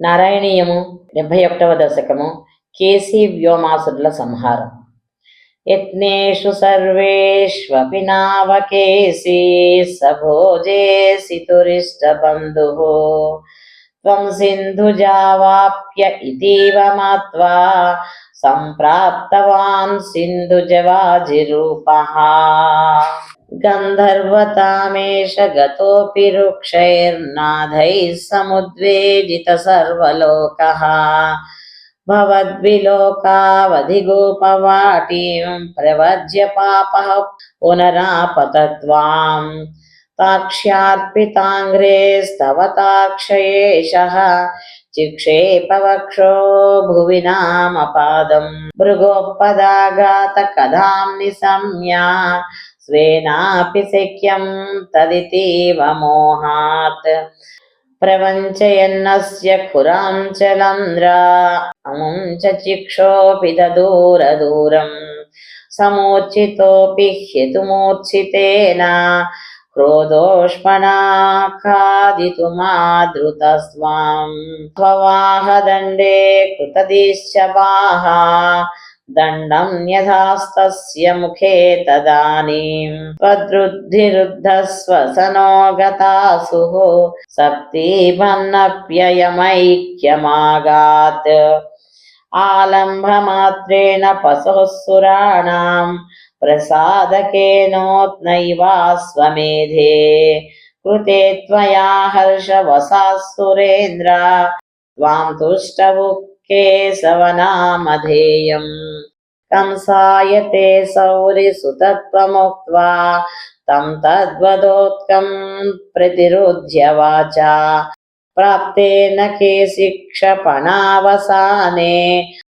నారాయణీయము డెబ్భై ఒకటవ దశకము కేసీ వ్యోమాసురుల సంహారం. యత్నేషు సర్వేష్వపి నావకేసి సభోజేసి తురిష్టబంధుః త్వం సింధుజావాప్య ఇతీవ మత్వా సంప్రాప్తవాన్ సింధుజవాజిరూపः గంధర్వతామేష గతోపి వృక్షైర్నాథైः సముద్వేజిత సర్వలోకः భవద్విలోకావధిగోపవాటీం ప్రవజ్య పాప పునరాపతత్వాం తాక్ష్యార్పితాంగ్రేస్తవ తాక్షయేషः చిక్షేపవక్షో భువి నామపాదం భృగోపదాగాత కథాం నిశమ్య స్వేనాపి శక్యం తదితీవ మోహాత్ ప్రవంచయన్నస్య ఖురాంచలంద్రా అముం చ చిక్షోపి దూర దూరం సమూర్ఛితోపి హ్యతుమూర్ఛితేన క్రోధోష్మణాఖాదితుమాదృతస్వాం స్వవాహదండే కృతదీశ్చ బాహా दण्डं यथास्तस्य मुखे तदानीं त्वदृद्धिरुद्धस्वसनो गतासुः सप्तीभन्नप्ययमैक्यमागात् आलम्भमात्रेण पशुः सुराणां प्रसादकेनोत्नैवा स्वमेधे कृते त्वया हर्षवसा सुरेन्द्र त्वां तुष्टवुक् केशवनामधेयम् कंसाय ते सौरिसुतत्वमुक्त्वा तं तद्वदोत्कं प्रतिरुध्य वाचा प्राप्तेन केशिक्षपणावसाने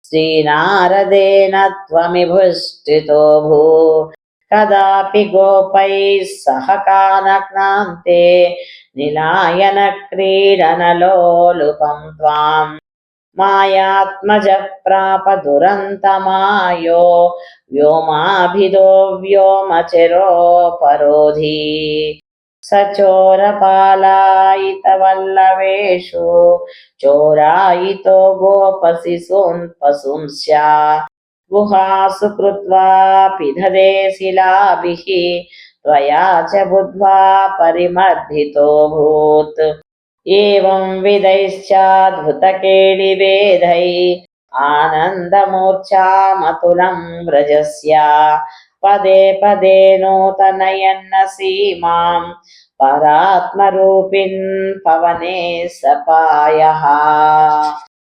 श्रीनारदेन त्वमिभुष्टितो भू कदापि गोपैः सह कानक्नान्ते निलायनक्रीडनलोलुपं त्वाम् मायात्मज प्राप दुरन्तमायो व्योमाभिदो व्योमचिरोपरोधी स चोरपालायितवल्लवेषु चोरायितो गोपशिशून् पशुंस्या गुहासु कृत्वा पिधदे शिलाभिः त्वया च बुद्ध्वा परिमर्दितोऽभूत् एवं विदैश्चाद्भुतकेलिवेदै आनन्दमूर्च्छामतुलं व्रजस्या पदे पदे नूतनयन्न सीमां परात्मरूपिन् पवने सपायः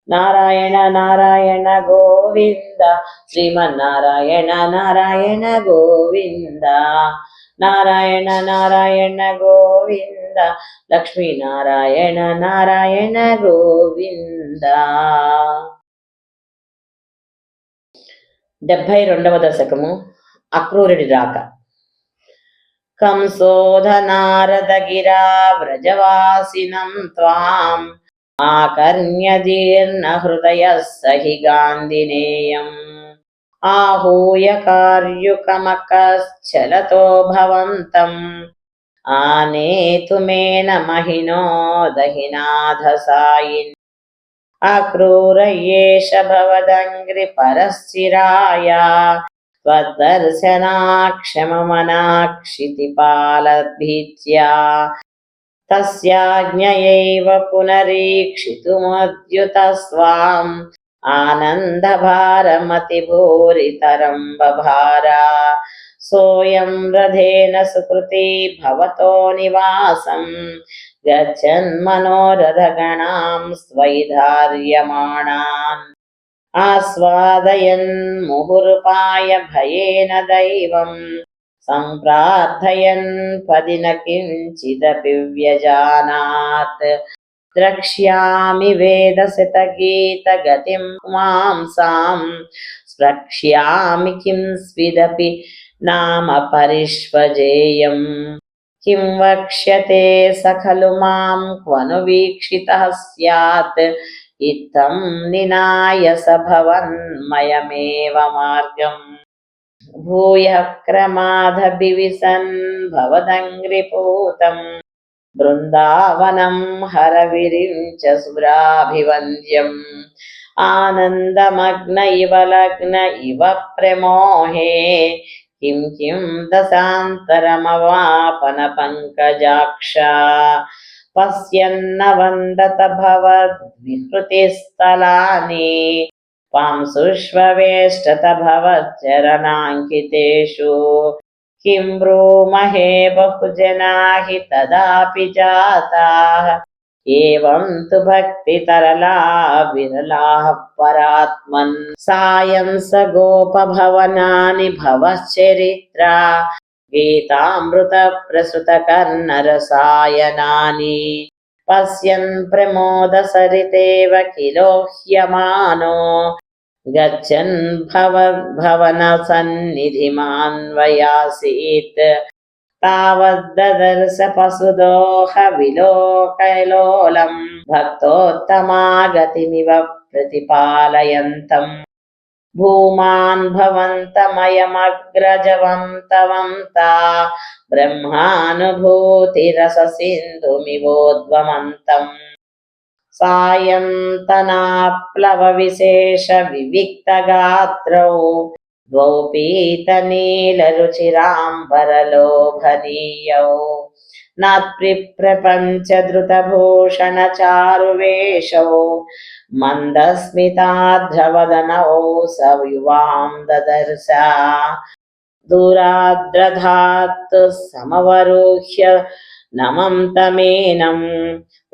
నారాయణ నారాయణ గోవింద శ్రీమన్నారాయణ నారాయణ గోవింద నారాయణ నారాయణ గోవింద లక్ష్మీనారాయణ నారాయణ గోవింద డెబ్భై రెండవ దశకము అక్రూరుడి రాక కంసోధనారదగిరా వ్రజవాసినం త్వాం ఆకర్ణ్యదీర్ణహృదయः సహి గాంధినేయం आहूय कार्युकमकश्चलतो भवन्तम् आनेतुमेन महिनो दहिनाथसायिन् अक्रूर एष भवदङ्घ्रिपरश्चिराया त्वद्दर्शनाक्षममनाक्षितिपालभीत्या तस्याज्ञयैव पुनरीक्षितुमद्युतस्वाम् आनन्दभारमतिभूरितरं बभारा सोऽयं रथेन सुकृती भवतो निवासं गच्छन्मनोरथगणां स्वैधार्यमाणान् आस्वादयन् मुहुर्पाय भयेन दैवम् सम्प्रार्थयन् पदि न किञ्चिदपि व्यजानात् द्रक्ष्यामि वेदसितगीतगतिं मांसां स्प्रक्ष्यामि किं स्विदपि नामपरिष्वजेयम् किं वक्ष्यते स खलु मां क्वनु वीक्षितः स्यात् इत्थं निनाय स भवन्मयमेव मार्गम् भूयः क्रमाधभिविसन् भवदङ्घ्रिपूतम् बृन्दावनं हरविरिं च सुराभिवन्द्यम् आनन्दमग्न इव लग्न इव प्रमोहे किं किं दशान्तरमवापनपङ्कजाक्षा। पश्यन्न वन्दत भवद्विहृतिस्थलानि पांसुष्वेष्टत भवच्चरणाङ्कितेषु किं ब्रूमहे बहुजना तदापि जाताः। ఏవం తు భక్తి తరళా విరళా పరాత్మన్ సాయం స గోపభవనాని భవశ్చరిత్ర. గీతామృత ప్రసృత కర్ణరసాయనాని పశ్యన్ ప్రమోద సరితేవ కిలో గచ్చన్ భవ భవన సన్నిధిమాన్వయాసీత్. तावद्ददर्श पशुदोह विलोकलोलम् भक्तोत्तमागतिमिव प्रतिपालयन्तम् भूमान् भवन्तमयमग्रजवन्तवन्ता ब्रह्मानुभूतिरससिन्धुमिवोद्वमन्तम् सायन्तनाप्लवविशेषविविक्तगात्रौ द्वौ पीतनीलरुचिराम्बरलोभनीयौ नात्रिप्रपञ्चधृतभूषणचारुवेषौ मन्दस्मितार्धवदनौ स युवां ददर्श दूराद्रधात् समवरुह्य नमं तमेनम्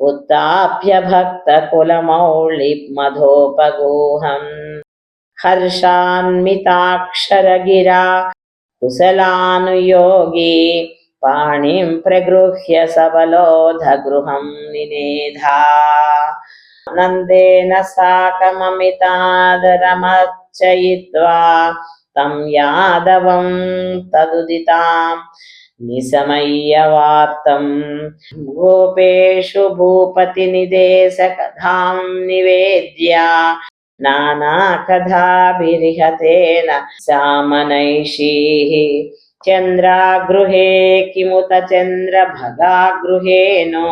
उत्ताप्य भक्तकुलमौळिमधोपगोहम् हर्षान्विताक्षरगिरा कुशलानुयोगी पाणिं प्रगृह्य सबलोधगृहं निनेधा नन्देन साकममितादरमर्चयित्वा तं यादवं तदुदितां निशमय्यवार्तं गोपेषु भूपतिनिदेशकथां निवेद्य नानाकथाभिरिहतेन सामनैषीः चन्द्रागृहे किमुत चन्द्रभगागृहेनो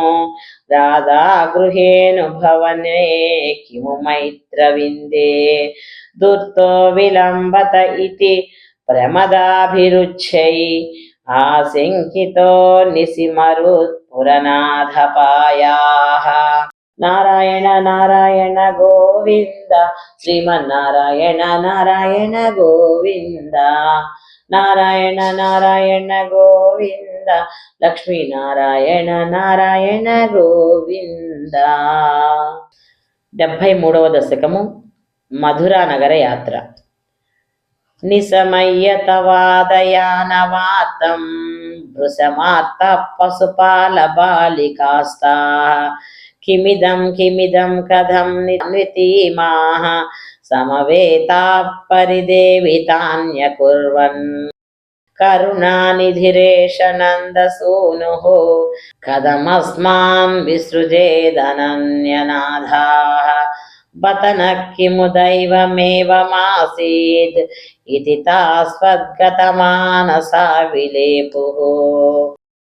राधागृहेनु भवने किमु मैत्रविन्दे दुर्तो विलम्बत इति प्रमदाभिरुच्यै आशङ्कितो निशिमरुत्पुरनाथपायाः నారాయణ నారాయణ గోవింద. శ్రీమన్నారాయణ నారాయణ గోవింద. నారాయణ నారాయణ గోవింద. లక్ష్మీనారాయణ నారాయణ గోవింద. డెబ్భై మూడవ దశకము మధురా నగర యాత్ర. నిశమయ్యతవాదయానవాతం. భృశమాత్త పశుపాల బాలికాస్తా. కిమిదం కిమిదం కథం నితీమాः సమవేతా పరిదేవితాన్యకుర్వన్ కరుణానిధిరేష నందసూనుः కథమస్మాన్ విసృజేదనన్యనాథాः బత నః కిము దైవమేవమాసీద్ ఇతి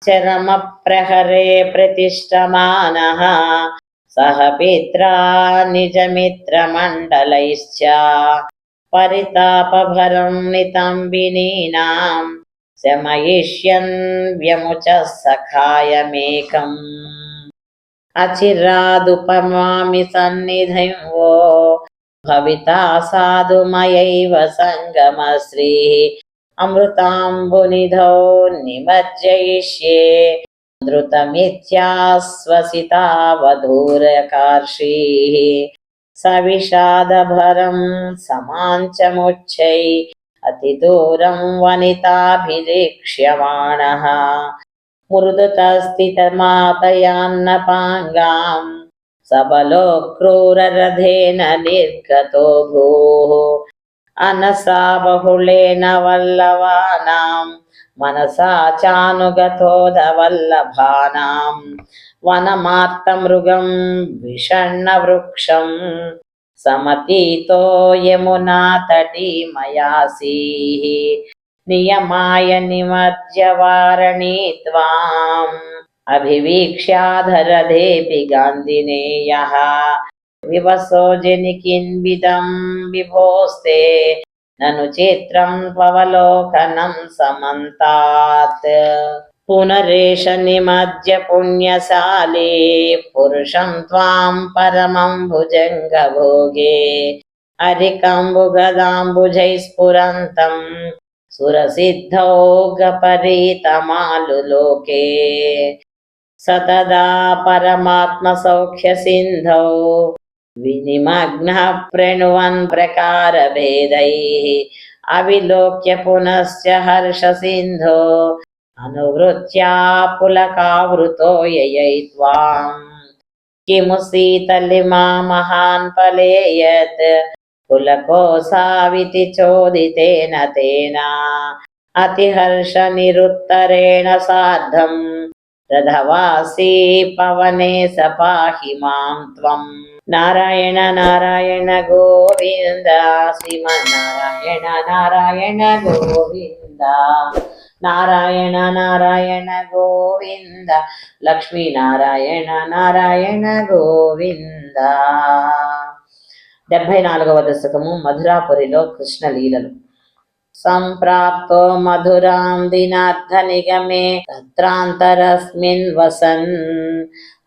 తాస్వద్గతమానసా విలేపుः చరమప్రహరే ప్రతిష్టమానः సహ పిత్రా నిజమిత్రమండలైశ్చ పరితాపభరం నితంబినీనాం శమయిష్యన్ వ్యముచ సఖాయమేకం అచిరాదుపమామి సన్నిధిం wo భవితా సాధుమయైవ సంగమశ్రీ అమృతాంబునిధౌ నిమజ్జయిష్యే ధృతమిత్యాశ్వసితావధూరకార్షీ సవిషాదభరం సమాంచముచ్చై అతిదూరం వనితాభిరీక్ష్యమాణः మృదుతస్థితమాతయాన్నపాంగాం సబలో క్రూరరథేన నిర్గతో భూः అనసా బహుళేన వల్లవానాం మనసా చానుగతోదవల్లభానాం. వనమార్తమృగం విషణ్ణవృక్షం. సమతీతో యమునా తటీమయాసీः నియమాయ నిమజ్జవారణీ త్వాం. వివసోజనికిన్విదం విభోస్తే నను చిత్రం పవలోకనం సమంతాత్ పునరేష నిమధ్య పుణ్యశాలే పురుషం త్వాం పరమం భుజంగ భోగే అరికంబుగదాంబుజై స్ఫురంతం సురసిద్ధౌ గపరీతమాలు లోకే సతదా పరమాత్మ సౌఖ్య సింధౌ विनिमग्नः प्रणुवन् प्रकारभेदैः अविलोक्य पुनश्च हर्षसिन्धो अनुवृत्या पुलकावृतो ययै त्वाम् किमु शीतलिमा महान् फलेयत् पुलकोऽसाविति चोदितेन तेन अतिहर्षनिरुत्तरेण सार्धम् रथवासी पवने स पाहि मां त्वम् నారాయణ నారాయణ గోవింద శ్రీమన్నారాయణ నారాయణ నారాయణ గోవింద నారాయణ నారాయణ గోవింద లక్ష్మీ నారాయణ నారాయణ గోవింద. డెబ్భై నాలుగవ దశకము మధురాపురిలో కృష్ణ లీలలు सम्प्राप्तो मधुरां दिनार्थनिगमे तत्रान्तरस्मिन् वसन्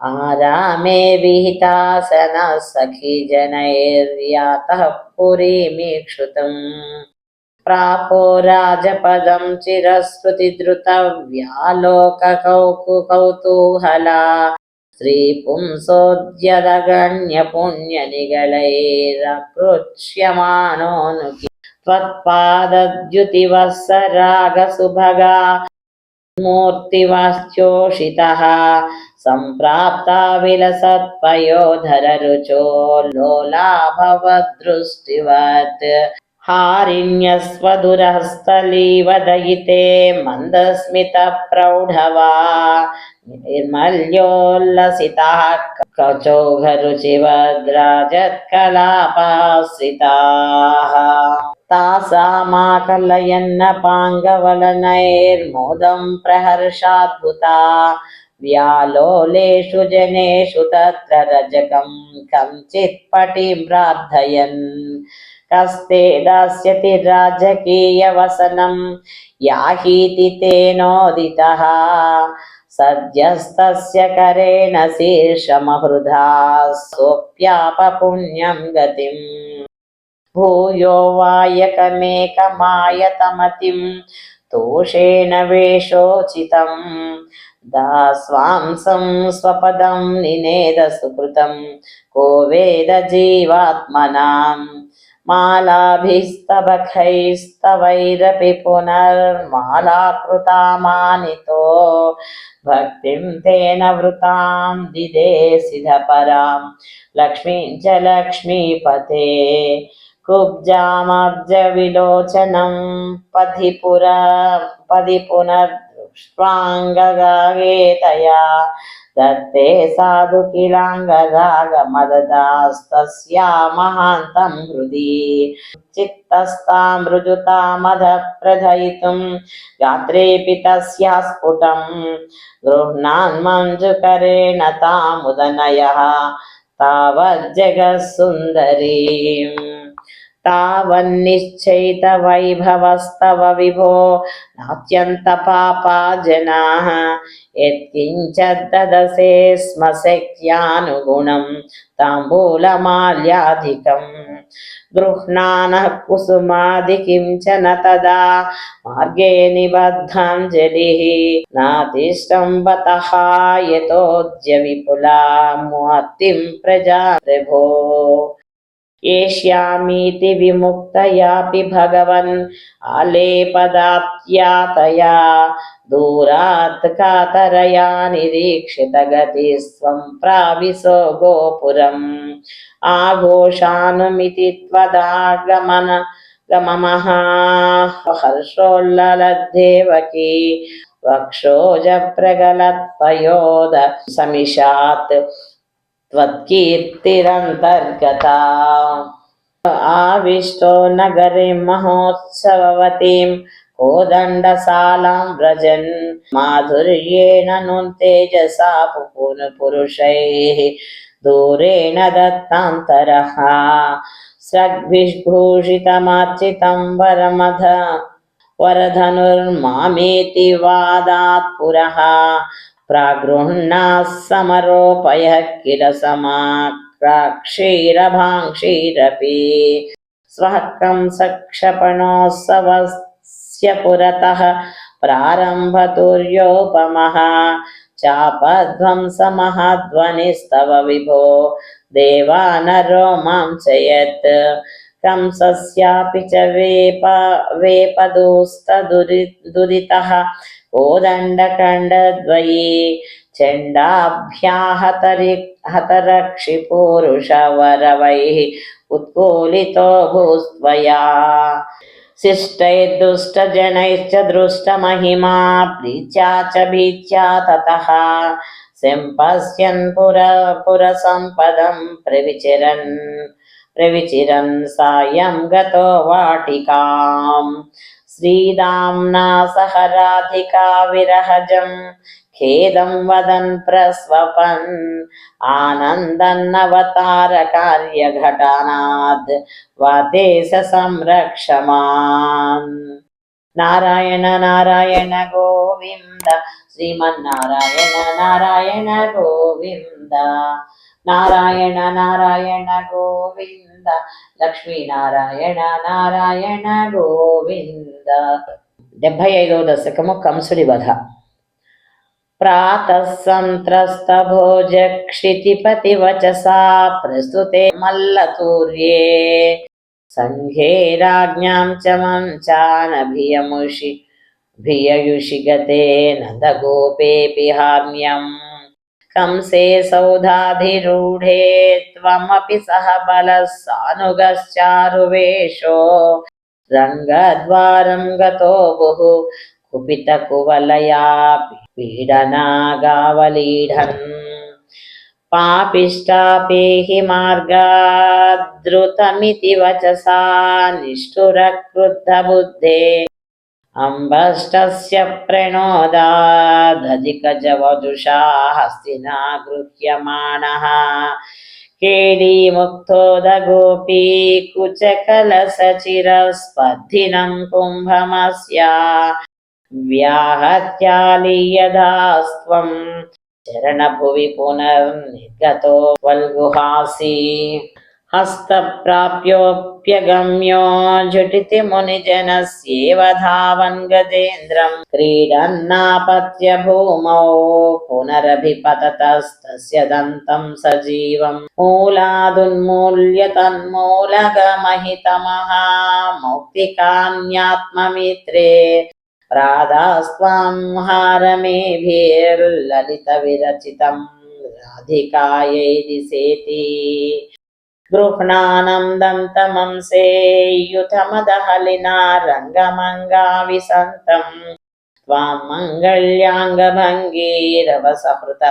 आरामे विहितासनः सखी जनैर्यातः पुरीमीक्षुतम् प्रापो राजपदं चिरस्मृतिद्रुतव्यालोककौतुकौतूहला स्त्रीपुंसोद्यदगण्यपुण्यनिगलैरकृच्यमाणोऽनुकी त्वत्पादद्युतिवत्सरागसुभगा मूर्तिवाश्चोषितः सम्प्राप्ता विलसत्पयोधररुचो लोलाभवदृष्टिवत् हारिण्यस्वदुरहस्तलीवदयिते मन्दस्मितप्रौढवा निर्मल्योल्लसिताः कचोघरुचिवद्राजत्कलापाश्रिताः तासामाकलयन्नपाङ्गवलनैर्मोदं प्रहर्षाद्भुता व्यालोलेषु जनेषु तत्र रजकं कञ्चित् प्रार्थयन्। कस्ते दास्यति राजकीयवसनं, याहीति तेनोदितः। सद्यस्तस्य करेण शीर्षमहृधा, सोऽप्यापपुण्यं गतिम्। भूयो वायकमेकमायतमतिं तोषेण वेषोचितं दास्वांसं स्वपदं निनेद सुकृतं को वेद जीवात्मनाम् मालाभिस्तबखैस्तवैरपि पुनर्मालाकृता मानितो भक्तिं तेन वृतां दिदेसिधपरां लक्ष्मीं च लक्ष्मीपते కుబ్జామబ్జవిలోచనం పది పుర పది పునర్ష్వాంగగాగేతయా దత్తే సాధు కిలాంగరాగమదదాస్తస్యా మహాంతం హృది. చిత్తస్తాం మృజుతామధ ప్రథయితుం గాత్రేऽपि తస్యా స్ఫుటం. గృహ్ణాన్మంజుకరేణ తాముదనయः. తావజ్జగసుందరీం तावन्निश्चैतवैभवस्तव विभो नात्यन्तपापा जनाः यत्किञ्चद्ददसे स्म शक्यानुगुणं ताम्बूलमाल्याधिकम् गृह्णानः कुसुमादिकिं च न तदा मार्गे निबद्धाञ्जलिः नातिष्ठं बतः यतोऽद्य विपुला मुहत्तिं प्रजा प्रभो एष्यामीति विमुक्तयापि भगवन् आलेपदात्यातया दूरात् कातरया निरीक्षितगतिस्त्वं प्राविशो गोपुरम् आघोषानुमिति त्वदागमन गममः हर्षोल्ललद्देवकी वक्षोजप्रगलत्पयोद समिषात् त्वत्कीर्तिरन्तर्गता आविष्टो नगरीं महोत्सववतीं कोदण्डशालां व्रजन्। माधुर्येण नु तेजसा पुरुषैः, दूरेण दत्तान्तरः। स्रग्भिर्भूषितमार्चितम्बरमध वरधनुर्मामेति वादात् पुरः। प्रागृह्णाः समरोपयः किल समाक्राक्षीरभाङ्क्षीरपि? स्वहकं सक्षपणोत्सवस्य पुरतः प्रारम्भतुर्योपमः चापध्वंसमहाध्वनिस्तव विभो। देवानरो माँ च यत् कंसस्यापि च वेप वेपदोस्तदुरि दुरितः। कोदण्डखण्डद्वये चण्डाभ्याहतरि हतरक्षिपूरुषवरवैः उत्कोलितो भूस्त्वया शिष्टैर्दुष्टजनैश्च दृष्टमहिमा प्रीत्या च भीत्या ततः सम्पश्यन् पुर पुरसम्पदं प्रविचरन् प्रविचिरन् सायं गतो वाटिकाम् श्रीराम्ना सह राधिका विरहजम् खेदं वदन् प्रस्वपन् आनन्दन्नवतारकार्यघटानाद् वदेशसंरक्ष माम् नारायण नारायण गोविन्द श्रीमन्नारायण नारायण गोविन्द नारायण नारायण गोविन्द గోవింద లక్ష్మీనారాయణ నారాయణ గోవింద. డెబ్భై ఐదవ దశకము కంసుడి వధ. ప్రాతః సంత్రస్త భోజ క్షితిపతి వచసా ప్రస్తుతే మల్లతూర్యే. సంఘే రాజ్ఞాం చ మంచానభియముషి భియయుషి గతే నందగోపేపి హార్మ్యం కంసే సౌధాధిరూఢే త్వమపి సహ బల సానుగశ్చారువేషో రంగద్వారం గతో బుహు కుపిత కువలయా పీడనాగావలీఢన్ పాపిష్టాపేహి మార్గాద్రుతమితి వచసా నిష్ఠురక్రుద్ధబుద్ధే अम्बष्टस्य प्रणोदादधिकजवजुषा हस्तिना गृह्यमाणः केलीमुक्तोदगोपी कुचकलसचिरस्पर्धिनं कुम्भमस्या व्याहत्यालीयदास्त्वं चरणभुवि पुनर्निर्गतो वल्गुहासि हस्तप्राप्योऽप्यगम्यो झटिति मुनिजनस्येव धावन् गजेन्द्रम् क्रीडन्नापत्य भूमौ पुनरभिपततस्तस्य दन्तं सजीवम् मूलादुन्मूल्य तन्मूलगमहितमः मौक्तिकान्यात्ममित्रे राधास्त्वां हारमेभिर्ललितविरचितं राधिकायै दिशेति गृह्णानन्दं तमंसे युथमदहलिना रङ्गमङ्गाविसन्तं त्वां मङ्गल्याङ्गभङ्गीरवसहृत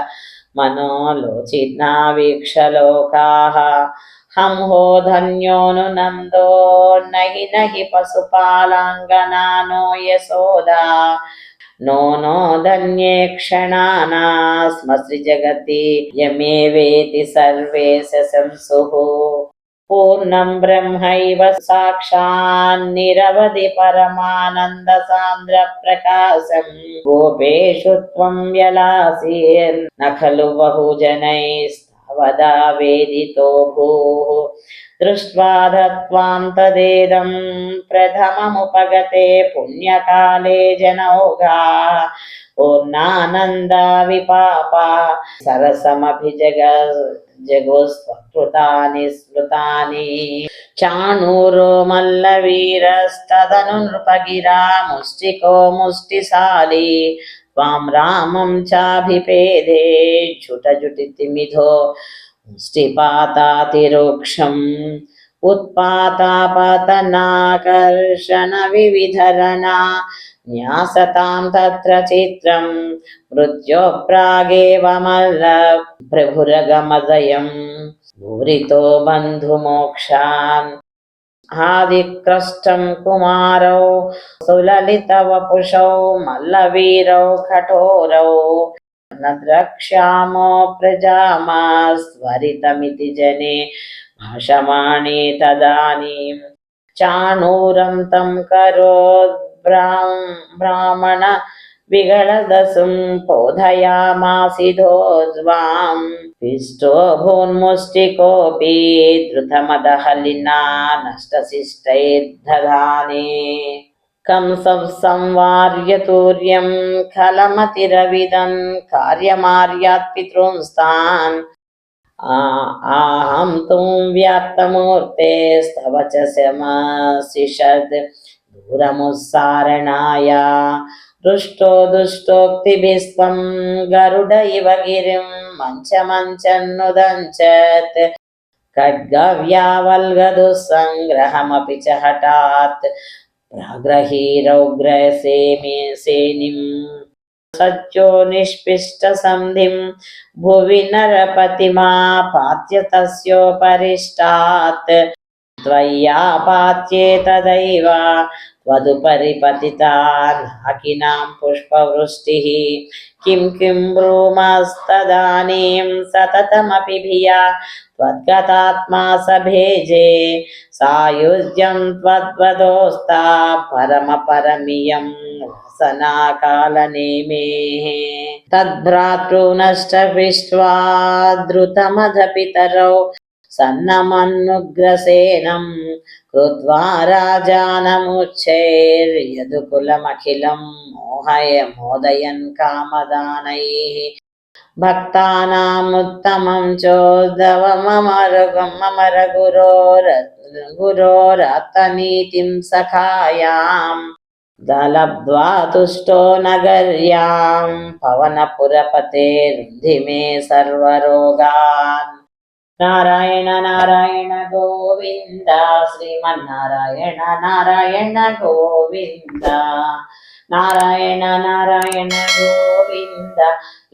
मनोलोचिनावीक्षलोकाः हंहो धन्योऽनुनन्दो नहि नहि पशुपालाङ्गनानो यशोदा नो नो धन्ये क्षणाना स्म सृजगति यमेवेति सर्वे शंसुः पूर्णं ब्रह्मैव साक्षान्निरवधि परमानन्दसान्द्रप्रकाशम् गोपेषु त्वं व्यलासीर्न खलु बहुजनैस्तावदा वेदितो भूः दृष्ट्वा दत्त्वां तदेदं प्रथममुपगते पुण्यकाले जनौघा पूर्णानन्दा विपापा सरसमभिजग जगोस्वकृतानि स्मृतानि चाणूरो मल्लवीरस्तदनु नृपगिरा मुष्टिको मुष्टिशाली त्वां रामं चाभिपेदे। झुटझुटितिमिधो मुष्टिपातातिरोक्षम् उत्पातापतनाकर्षणविविधरणा न्यासतां तत्र चित्रं। मृत्यो प्रागेव प्रभुरगमदयम् बन्धुमोक्षान्। ఆదిక్రష్టం కుమారౌ సులలితవపుషౌ మల్లవీరౌ కఠోరౌ. నద్రక్ష్యామో ప్రజామాస్వరితమితి జనే భాషమాణే తదానీం. చాణూరం తం కరోద్ బ్రాహ్మణ విగళదసుం పోధయామాసిధోజ్వాం बोधयामासिधोज्वाम् पिष्टो भून्मुष्टिकोऽपि द्रुतमदहलिना नष्टशिष्टैर्दधाने कंसं संवार्य तूर्यं खलमतिरविदन् कार्यमार्यात् पितॄंस्तान् आ- आहं तुं व्याप्तमूर्तेस्तव च शमशिषद् दूरमुस्सारणाय దృష్టో దుష్టోక్తిభిస్వం గరుడ ఇవ గిరిం మంచమంచన్నుదంచత్. ఖడ్గవ్యావల్గదు సంగ్రహమపి చ హఠాత్. ప్రాగ్రహీరౌగ్రసేమి సేనిం సత్యో నిష్పిష్ట సంధిం భువి నరపతిమా పాత్య తస్యోపరిష్టాత్ तदैव त्वदुपरि पतिता नाकिनां पुष्पवृष्टिः किं किं ब्रूमस्तदानीं सततमपि भिया त्वद्गतात्मा सभेजे सायुज्यं त्वद्वदोस्ता परमपरमियं रसनाकालनेमेः तद्भ्रातॄनष्टविष्ट्वा द्रुतमधपितरौ సన్నమనుగ్రసేనం కృత్వా రాజానముచ్చైర్యదుకులమఖిలం మోహయ మోదయన్ కామదానై. భక్తానాముత్తమం చోదవమరగం మమర గురోరతనీతిం సఖాయాం. దలబ్ద్వా తుష్టో నగర్యాం. పవనపురపతే రుద్ధి మే సర్వరోగాన్. నారాయణ నారాయణ గోవింద శ్రీమన్నారాయణ నారాయణ గోవింద. నారాయణ నారాయణ గోవింద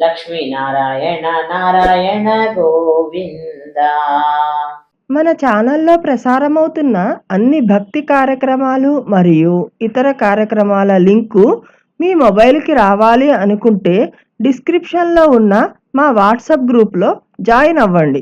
లక్ష్మీ నారాయణ నారాయణ గోవింద. మన ఛానల్లో ప్రసారమవుతున్న అన్ని భక్తి కార్యక్రమాలు మరియు ఇతర కార్యక్రమాల లింకు మీ మొబైల్కి రావాలి అనుకుంటే డిస్క్రిప్షన్లో ఉన్న మా వాట్సాప్ గ్రూప్లో జాయిన్ అవ్వండి.